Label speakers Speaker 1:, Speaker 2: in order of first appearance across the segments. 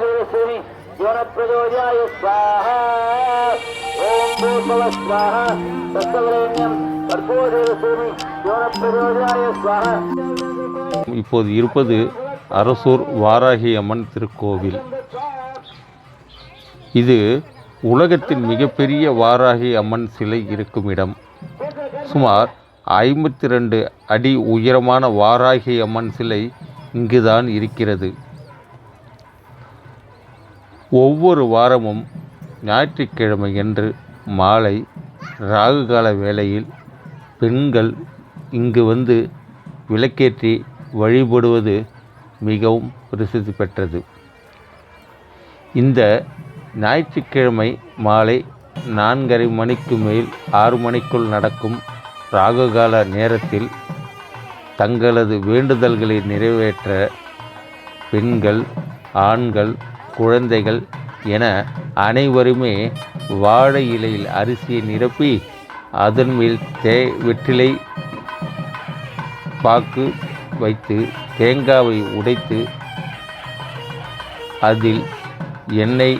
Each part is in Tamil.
Speaker 1: கற்பூரசூரி யோனப்பிரஜோதியாய ஸ்வாஹா ஓம் பூர்வவ ஸ்வாஹா தஸ்வரேண்யம்
Speaker 2: இப்போது இருப்பது அரசூர் வாராகி அம்மன் திருக்கோவில். இது உலகத்தின் மிகப்பெரிய வாராகி அம்மன் சிலை இருக்கும் இடம். சுமார் ஐம்பத்தி ரெண்டு அடி உயரமான வாராகி அம்மன் சிலை இங்குதான் இருக்கிறது. ஒவ்வொரு வாரமும் ஞாயிற்றுக்கிழமையன்று மாலை ராகுகால வேளையில் பெண்கள் இங்கு வந்து விளக்கேற்றி வழிபடுவது மிகவும் பிரசித்தி பெற்றது. இந்த ஞாயிற்றுக்கிழமை மாலை நான்கரை மணிக்கு மேல் ஆறு மணிக்குள் நடக்கும் ராகுகால நேரத்தில் தங்களது வேண்டுதல்களை நிறைவேற்ற பெண்கள் ஆண்கள் குழந்தைகள் என அனைவருமே வாழை இலையில் அரிசியை நிரப்பி அதன் மேல் தே வெற்றிலை பாக்கு வைத்து தேங்காவை உடைத்து அதில் எண்ணெய்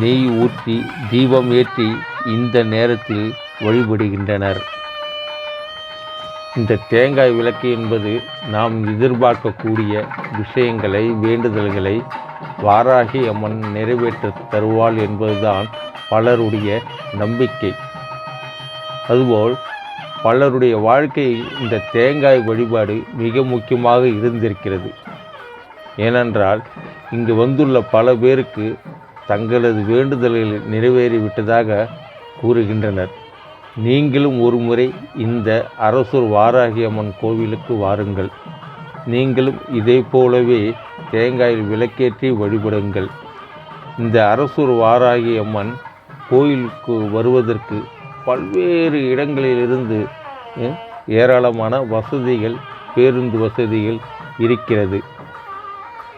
Speaker 2: நெய் ஊற்றி தீபம் ஏற்றி இந்த நேரத்தில் வழிபடுகின்றனர். இந்த தேங்காய் விளக்கு என்பது நாம் எதிர்பார்க்கக்கூடிய விஷயங்களை வேண்டுதல்களை வாராகி அம்மன் நிறைவேற்ற தருவாள் என்பதுதான் பலருடைய நம்பிக்கை. அதுபோல் பலருடைய வாழ்க்கை இந்த தேங்காய் வழிபாடு மிக முக்கியமாக இருந்திருக்கிறது. ஏனென்றால் இங்கு வந்துள்ள பல பேருக்கு தங்களது வேண்டுதல்கள் நிறைவேறிவிட்டதாக கூறுகின்றனர். நீங்களும் ஒருமுறை இந்த அரசூர் வாராகி அம்மன் கோவிலுக்கு வாருங்கள். நீங்களும் இதே போலவே தேங்காயில் விளக்கேற்றி வழிபடுங்கள். இந்த அரசூர் வாராகி அம்மன் கோயிலுக்கு வருவதற்கு பல்வேறு இடங்களிலிருந்து ஏராளமான வசதிகள் பேருந்து வசதிகள் இருக்கிறது.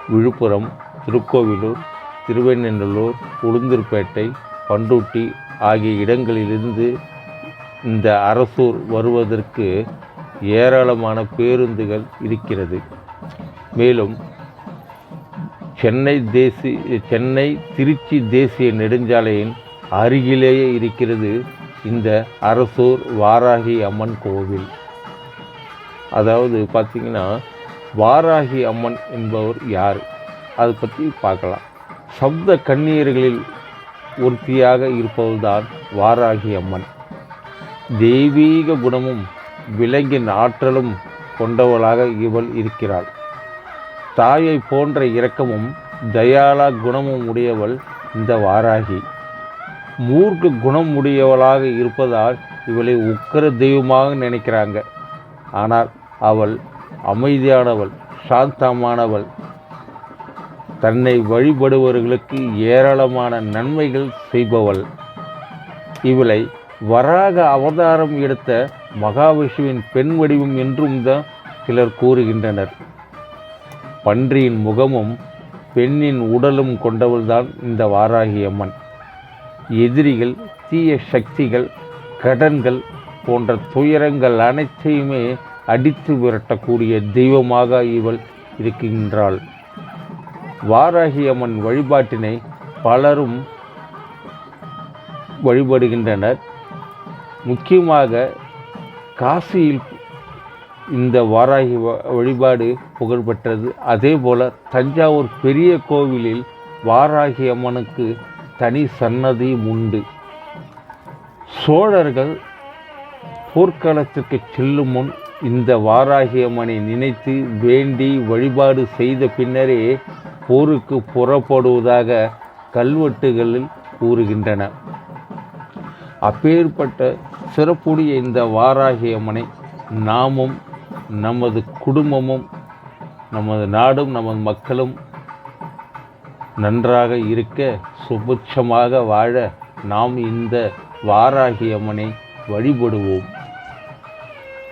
Speaker 2: விழுப்புரம் திருக்கோவிலூர் திருவெண்ணெல்லூர் உளுந்தூர்பேட்டை பண்டூட்டி ஆகிய இடங்களிலிருந்து இந்த அரசூர் வருவதற்கு ஏராளமான பேருந்துகள் இருக்கிறது. மேலும் சென்னை தேசிய சென்னை திருச்சி தேசிய நெடுஞ்சாலையின் அருகிலேயே இருக்கிறது இந்த அரசூர் வாராகி அம்மன் கோவில். அதாவது பார்த்திங்கன்னா வாராகி அம்மன் என்பவர் யார்? அதை பற்றி பார்க்கலாம். சப்த கன்னியர்களில் ஒருத்தியாக இருப்பதுதான் வாராகி அம்மன். தெய்வீக குணமும் விலங்கின் ஆற்றலும் கொண்டவளாக இவள் இருக்கிறாள். தாயை போன்ற இரக்கமும் தயாளா குணமும் உடையவள் இந்த வாராகி. மூர்க்க குணம் உடையவளாக இருப்பதால் இவளை உக்கர தெய்வமாக நினைக்கிறாங்க. ஆனால் அவள் அமைதியானவள் சாந்தமானவள். தன்னை வழிபடுபவர்களுக்கு ஏராளமான நன்மைகள் செய்பவள். இவளை வராக அவதாரம் எடுத்த மகாவிஷ்ணுவின் பெண் வடிவம் என்றும் தான் சிலர் கூறுகின்றனர். பன்றியின் முகமும் பெண்ணின் உடலும் கொண்டவள்தான் இந்த வாராகி அம்மன் எதிரிகள் தீய சக்திகள் கடன்கள் போன்ற துயரங்கள் அனைத்தையுமே அடித்து விரட்டக்கூடிய தெய்வமாக இவள் இருக்கின்றாள். வாராகி அம்மன் வழிபாட்டினை பலரும் வழிபடுகின்றனர். முக்கியமாக காசியில் இந்த வாராகி வ- வழிபாடு புகழ்பெற்றது. அதேபோல தஞ்சாவூர் பெரிய கோவிலில் வாராகி அம்மனுக்கு தனி சன்னதியும் உண்டு. சோழர்கள் போர்க்களத்திற்கு செல்லும் முன் இந்த வாராகி அம்மனை நினைத்து வேண்டி வழிபாடு செய்த பின்னரே போருக்கு புறப்படுவதாக கல்வெட்டுகளில் கூறுகின்றன. அப்பேற்பட்ட சிறப்புடைய இந்த வாராகி அம்மனை நாமும் நமது குடும்பமும் நமது நாடும் நமது மக்களும் நன்றாக இருக்க சுபிட்சமாக வாழ நாம் இந்த வாராகி அம்மனை வழிபடுவோம்.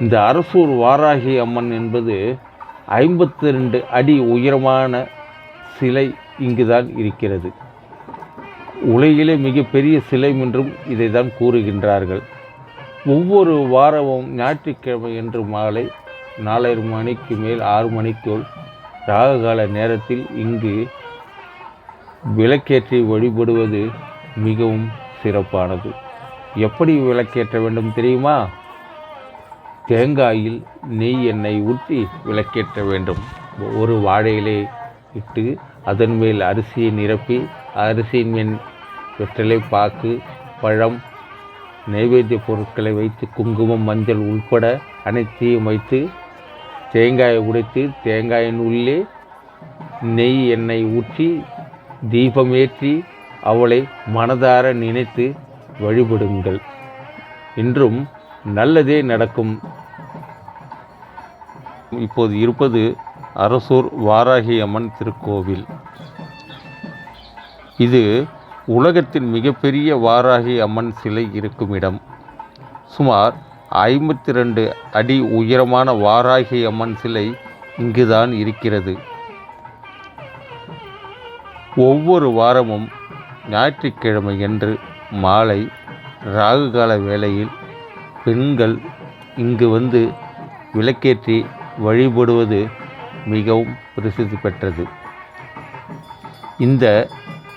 Speaker 2: இந்த அரசூர் வாராகி அம்மன் என்பது ஐம்பத்தி ரெண்டு அடி உயரமான சிலை இங்குதான் இருக்கிறது. உலகிலே மிகப்பெரிய சிலை என்றும் இதை தான் கூறுகின்றார்கள். ஒவ்வொரு வாரமும் ஞாயிற்றுக்கிழமை என்று மாலை நாலரை மணிக்கு மேல் ஆறு மணிக்குள் ராககால நேரத்தில் இங்கு விளக்கேற்றி வழிபடுவது மிகவும் சிறப்பானது. எப்படி விளக்கேற்ற வேண்டும் தெரியுமா? தேங்காயில் நெய் எண்ணெய் ஊற்றி விளக்கேற்ற வேண்டும். ஒரு வாழையிலே இட்டு அதன் மேல் அரிசியை நிரப்பி அரிசியின் மேல் வெற்றிலை பாக்கு பழம் நைவேத்திய பொருட்களை வைத்து குங்குமம் மஞ்சள் உள்பட அனைத்தையும் வைத்து தேங்காயை உடைத்து தேங்காயின் உள்ளே நெய் எண்ணெய் ஊற்றி தீபம் ஏற்றி அவளை மனதார நினைத்து வழிபடுங்கள். இன்றும் நல்லதே நடக்கும். இப்போது இருப்பது அரசூர் வாராகி அம்மன் திருக்கோவில். இது உலகத்தின் மிகப்பெரிய வாராகி அம்மன் சிலை இருக்கும் இடம். சுமார் ஐம்பத்தி ரெண்டு அடி உயரமான வாராகி அம்மன் சிலை இங்குதான் இருக்கிறது. ஒவ்வொரு வாரமும் ஞாயிற்றுக்கிழமை என்று மாலை ராகுகால வேளையில் பெண்கள் இங்கு வந்து விளக்கேற்றி வழிபடுவது மிகவும் பிரசித்தி பெற்றது. இந்த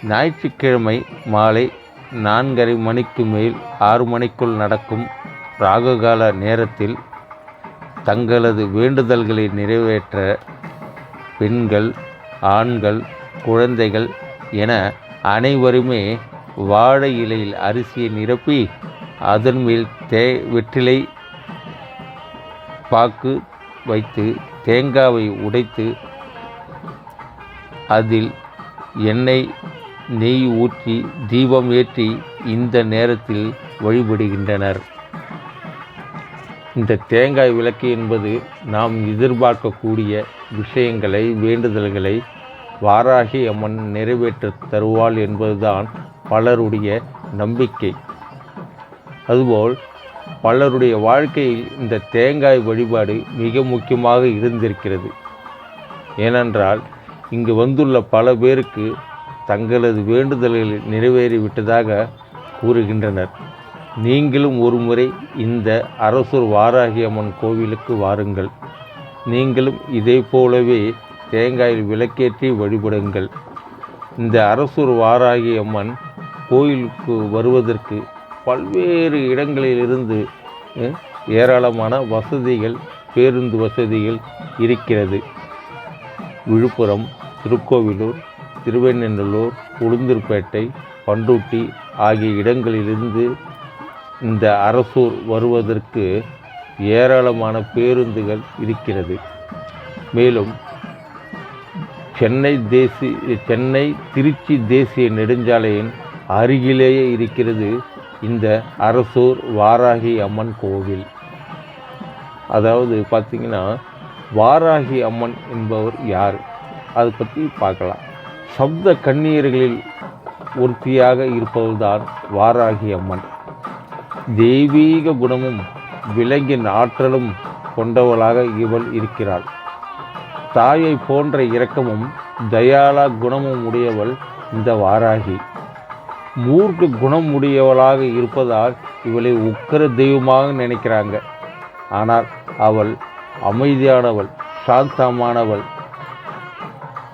Speaker 2: ஞாயிற்றுக்கிழமை மாலை நான்கரை மணிக்கு மேல் ஆறு மணிக்குள் நடக்கும் ராகுகால நேரத்தில் தங்களது வேண்டுதல்களை நிறைவேற்ற பெண்கள் ஆண்கள் குழந்தைகள் என அனைவருமே வாழை இலையில் அரிசியை நிரப்பி அதன் மேல் தே வெற்றிலை பாக்கு வைத்து தேங்காவை உடைத்து அதில் எண்ணெய் நெய் ஊற்றி தீபம் ஏற்றி இந்த நேரத்தில் வழிபடுகின்றனர். இந்த தேங்காய் விளக்கு என்பது நாம் எதிர்பார்க்கக்கூடிய விஷயங்களை வேண்டுதல்களை வாராகி அம்மன் நிறைவேற்ற தருவாள் என்பதுதான் பலருடைய நம்பிக்கை. அதுபோல் பலருடைய வாழ்க்கையில் இந்த தேங்காய் வழிபாடு மிக முக்கியமாக இருந்திருக்கிறது. ஏனென்றால் இங்கு வந்துள்ள பல பேருக்கு தங்களது வேண்டுதல்கள் நிறைவேறிவிட்டதாக கூறுகின்றனர். நீங்களும் ஒருமுறை இந்த அரசூர் வாராகி அம்மன் கோவிலுக்கு வாருங்கள். நீங்களும் இதே போலவே தேங்காயில் விளக்கேற்றி வழிபடுங்கள். இந்த அரசூர் வாராகி அம்மன் கோயிலுக்கு வருவதற்கு பல்வேறு இடங்களிலிருந்து ஏராளமான வசதிகள் பேருந்து வசதிகள் இருக்கிறது. விழுப்புரம் திருக்கோவிலூர் திருவெண்ணெண்டலூர் உளுந்தூர்பேட்டை பண்டூட்டி ஆகிய இடங்களிலிருந்து இந்த அரசூர் வருவதற்கு ஏராளமான பேருந்துகள் இருக்கிறது. மேலும் சென்னை தேசிய சென்னை திருச்சி தேசிய நெடுஞ்சாலையின் அருகிலேயே இருக்கிறது இந்த அரசூர் வாராகி அம்மன் கோவில். அதாவது பார்த்திங்கன்னா வாராகி அம்மன் என்பவர் யார்? அதை பற்றி பார்க்கலாம். சப்த கன்னியர்களில் ஒருத்தியாக இருப்பதுதான் வாராகி அம்மன். தெய்வீக குணமும் விலங்கின் ஆற்றலும் கொண்டவளாக இவள் இருக்கிறாள். தாயை போன்ற இரக்கமும் தயாளா குணமும் உடையவள் இந்த வாராகி. மூர்க்க குணம் உடையவளாக இருப்பதால் இவளை உக்கர தெய்வமாக நினைக்கிறாங்க. ஆனால் அவள் அமைதியானவள் சாந்தமானவள்.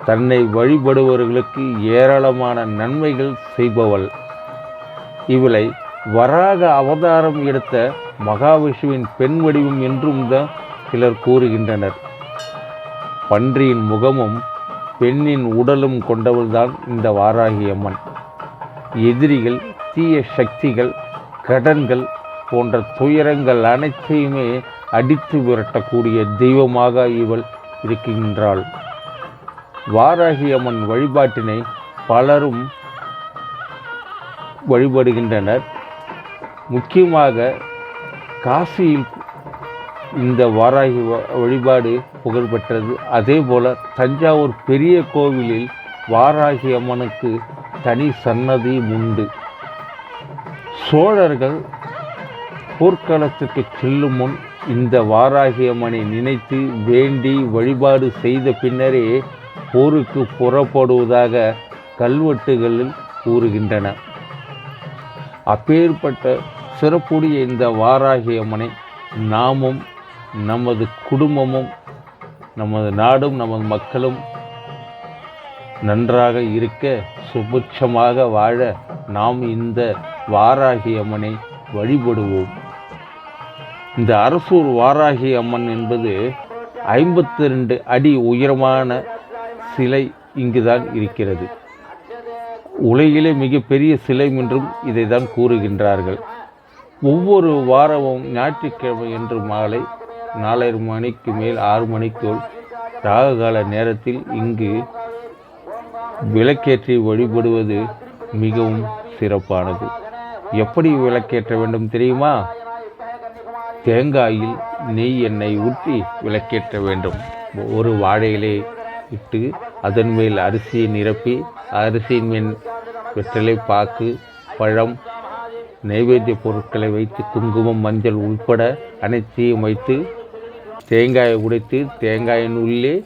Speaker 2: தன்னை வழிபடுபவர்களுக்கு ஏராளமான நன்மைகள் செய்பவள். இவளை வராக அவதாரம் எடுத்த மகாவிஷ்ணுவின் பெண் வடிவம் என்றும் தான் சிலர் கூறுகின்றனர். பன்றியின் முகமும் பெண்ணின் உடலும் கொண்டவள்தான் இந்த வாராகி அம்மன் எதிரிகள் தீய சக்திகள் கடன்கள் போன்ற துயரங்கள் அனைத்தையுமே அடித்து விரட்டக்கூடிய தெய்வமாக இவள் இருக்கின்றாள். வாராகி அம்மன் வழிபாட்டினை பலரும் வழிபடுகின்றனர். முக்கியமாக காசியில் இந்த வாராகி வ- வழிபாடு புகழ்பெற்றது. அதே போல் தஞ்சாவூர் பெரிய கோவிலில் வாராகி அம்மனுக்கு தனி சன்னதி உண்டு. சோழர்கள் போர்க்களத்துக்கு செல்லும் முன் இந்த வாராகி அம்மனை நினைத்து வேண்டி வழிபாடு செய்த பின்னரே போருக்கு புறப்படுவதாக கல்வெட்டுகளில் கூறுகின்றன. அப்பேற்பட்ட சிறப்புடைய இந்த வாராகி அம்மனை நாமும் நமது குடும்பமும் நமது நாடும் நமது மக்களும் நன்றாக இருக்க சுபிட்சமாக வாழ நாம் இந்த வாராகி அம்மனை வழிபடுவோம். இந்த அரசூர் வாராகி அம்மன் என்பது ஐம்பத்தி ரெண்டு அடி உயரமான சிலை இங்குதான் இருக்கிறது. உலகிலே மிகப்பெரிய சிலை என்றும் இதை தான் கூறுகின்றார்கள். ஒவ்வொரு வாரமும் ஞாயிற்றுக்கிழமை என்று மாலை நாலரை மணிக்கு மேல் ஆறு மணிக்குள் ராககால நேரத்தில் இங்கு விளக்கேற்றி வழிபடுவது மிகவும் சிறப்பானது. எப்படி விளக்கேற்ற வேண்டும் தெரியுமா? தேங்காயில் நெய் எண்ணெய் ஊற்றி விளக்கேற்ற வேண்டும். ஒரு வாழையிலே இட்டு அதன் மேல் அரிசியை நிரப்பி அரிசியின் மேல் வெற்றிலை பாக்கு பழம் நைவேத்திய பொருட்களை வைத்து குங்குமம் மஞ்சள் உள்பட அனைத்தையும் வைத்து தேங்காயை உடைத்து தேங்காயின் உள்ளே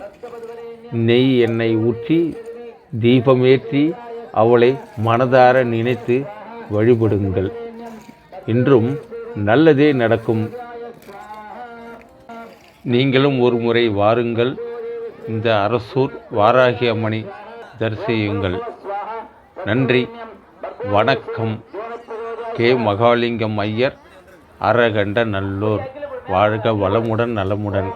Speaker 2: நெய் எண்ணெய் ஊற்றி தீபம் ஏற்றி அவளை மனதார நினைத்து வழிபடுங்கள். இன்றும் நல்லதே நடக்கும். நீங்களும் ஒரு முறை வாருங்கள். இந்த அரசூர் வாராகி அம்மனை தரிசியுங்கள். நன்றி. வணக்கம். கே. மகாலிங்கம் ஐயர் அரகண்ட நல்லூர். வாழ்க வளமுடன் நலமுடன்.